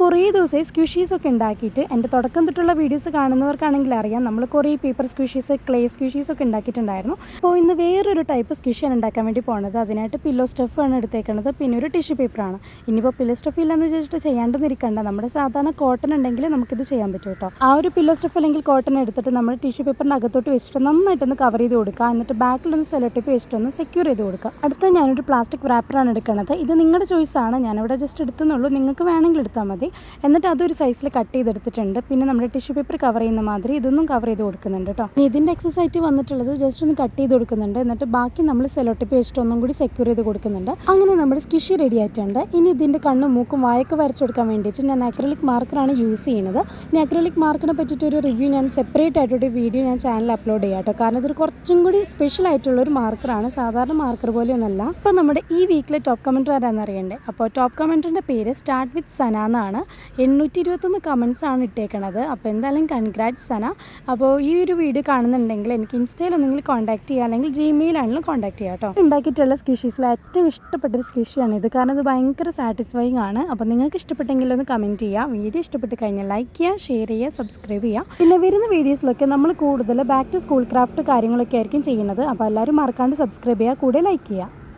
കുറേ ദിവസമായി സ്ക്വിഷീസ് ഒക്കെ ഉണ്ടാക്കിയിട്ട് എന്റെ തുടക്കം തൊട്ടുള്ള വീഡിയോസ് കാണുന്നവർക്കാണെങ്കിൽ അറിയാം നമ്മൾ കുറേ പേപ്പർ സ്ക്വിഷീസ് ക്ലേ സ്ക്വിഷീസ് ഒക്കെ ഉണ്ടാക്കിയിട്ടുണ്ടായിരുന്നു. അപ്പോൾ ഇന്ന് വേറൊരു ടൈപ്പ് സ്ക്വിഷിയാണ് ഉണ്ടാക്കാൻ വേണ്ടി പോണത്. അതിനായിട്ട് പില്ലോ സ്റ്റഫാണ് എടുത്തേക്കുന്നത് പിന്നെ ഒരു ടിഷ്യൂ പേപ്പറാണ് ഇനിയിപ്പോൾ പില്ലോ സ്റ്റഫ് ഇല്ലെന്ന് വെച്ചിട്ട് ചെയ്യാണ്ടെന്നിരിക്കണ്ട നമ്മുടെ സാധാരണ കോട്ടൺ ഉണ്ടെങ്കിൽ നമുക്കിത് ചെയ്യാൻ പറ്റും കേട്ടോ. ആ ഒരു പില്ലോ സ്റ്റഫ് അല്ലെങ്കിൽ കോട്ടൺ എടുത്തിട്ട് നമ്മൾ ടിഷ്യൂ പേപ്പറിന്റെ അകത്തോട്ട് വെച്ചിട്ട് നന്നായിട്ടൊന്ന് കവർ ചെയ്ത് കൊടുക്കുക. എന്നിട്ട് ബാക്കിലൊന്ന് സെലോ വെച്ചിട്ടൊന്ന് സെക്യൂർ ചെയ്ത് കൊടുക്കുക. അടുത്ത ഞാനൊരു പ്ലാസ്റ്റിക് റാപ്പറാണ് എടുക്കുന്നത് ഇത് നിങ്ങളുടെ ചോയ്സാണ് ഞാനിവിടെ ജസ്റ്റ് എടുത്തുന്നുള്ളൂ. നിങ്ങൾക്ക് വേണമെങ്കിൽ എടുത്താൽ മതി. എന്നിട്ട് അതൊരു സൈസിൽ കട്ട് ചെയ്തെടുത്തിട്ടുണ്ട്. പിന്നെ നമ്മുടെ ടിഷ്യൂ പേപ്പർ കവർ ചെയ്യുന്ന മാതിരി ഇതൊന്നും കവർ ചെയ്ത് കൊടുക്കുന്നുണ്ട് കേട്ടോ. ഇനി ഇതിന്റെ എക്സസൈറ്റ് വന്നിട്ടുള്ളത് ജസ്റ്റ് ഒന്ന് കട്ട് ചെയ്ത് കൊടുക്കുന്നുണ്ട്. എന്നിട്ട് ബാക്കി നമ്മൾ സെലോട്ടിപ്പ് പേസ്റ്റ് ഒന്നും കൂടി സെക്യൂർ ചെയ്ത് കൊടുക്കുന്നുണ്ട്. അങ്ങനെ നമ്മുടെ സ്കിഷി റെഡി ആയിട്ടുണ്ട്. ഇനി ഇതിന്റെ കണ്ണും മൂക്കും വായൊക്കെ വരച്ചു കൊടുക്കാൻ വേണ്ടിയിട്ട് ഞാൻ അക്രലിക് മാർക്കറാണ് യൂസ് ചെയ്യുന്നത് ഇനി അക്രലിക് മാർക്കിനെ പറ്റിയിട്ട് ഒരു റിവ്യൂ ഞാൻ സെപ്പറേറ്റ് ആയിട്ടൊരു വീഡിയോ ഞാൻ ചാനൽ അപ്ലോഡ് ചെയ്യാം കേട്ടോ. കാരണം ഇതൊരു കുറച്ചും കൂടി സ്പെഷ്യൽ ആയിട്ടുള്ള ഒരു മാർക്കറാണ് സാധാരണ മാർക്കർ പോലെയൊന്നല്ല അപ്പോൾ നമ്മുടെ ഈ വീക്കിലെ ടോപ്പ് കമന്റർ ആരാന്ന് അറിയണ്ടേ? അപ്പോൾ ടോപ്പ് കമന്ററിന്റെ പേര് സ്റ്റാർട്ട് വിത്ത് സന എന്നാണ്. എണ്ണൂറ്റി ഇരുപത്തൊന്ന് കമൻസ് ആണ് ഇട്ടേക്കണത്. അപ്പോൾ എന്തായാലും കൺഗ്രാറ്റ്സ് സന. അപ്പോൾ ഈ ഒരു വീഡിയോ കാണുന്നുണ്ടെങ്കിൽ എനിക്ക് ഇൻസ്റ്റയിൽ ഒന്നെങ്കിൽ കോൺടാക്ട് ചെയ്യുക അല്ലെങ്കിൽ ജിമെയിലാണെങ്കിലും കോൺടാക്ട് ചെയ്യാം കേട്ടോ. ഉണ്ടാക്കിയിട്ടുള്ള സ്കിഷീസിൽ ഏറ്റവും ഇഷ്ടപ്പെട്ടൊരു സ്കിഷിയാണ് ഇത്. കാരണം ഇത് ഭയങ്കര സാറ്റിസ്ഫൈങ് ആണ്. അപ്പോൾ നിങ്ങൾക്ക് ഇഷ്ടപ്പെട്ടെങ്കിൽ ഒന്ന് കമന്റ് ചെയ്യുക വീഡിയോ ഇഷ്ടപ്പെട്ട് കഴിഞ്ഞാൽ ലൈക്ക് ചെയ്യുക ഷെയർ ചെയ്യുക സബ്സ്ക്രൈബ് ചെയ്യുക പിന്നെ വരുന്ന വീഡിയോസിലൊക്കെ നമ്മൾ കൂടുതൽ ബാക്ക് ടു സ്കൂൾ ക്രാഫ്റ്റ് കാര്യങ്ങളൊക്കെ ആയിരിക്കും ചെയ്യുന്നത്. അപ്പോൾ എല്ലാവരും മറക്കാണ്ട് സബ്സ്ക്രൈബ് ചെയ്യുക. കൂടെ ലൈക്ക് ചെയ്യുക.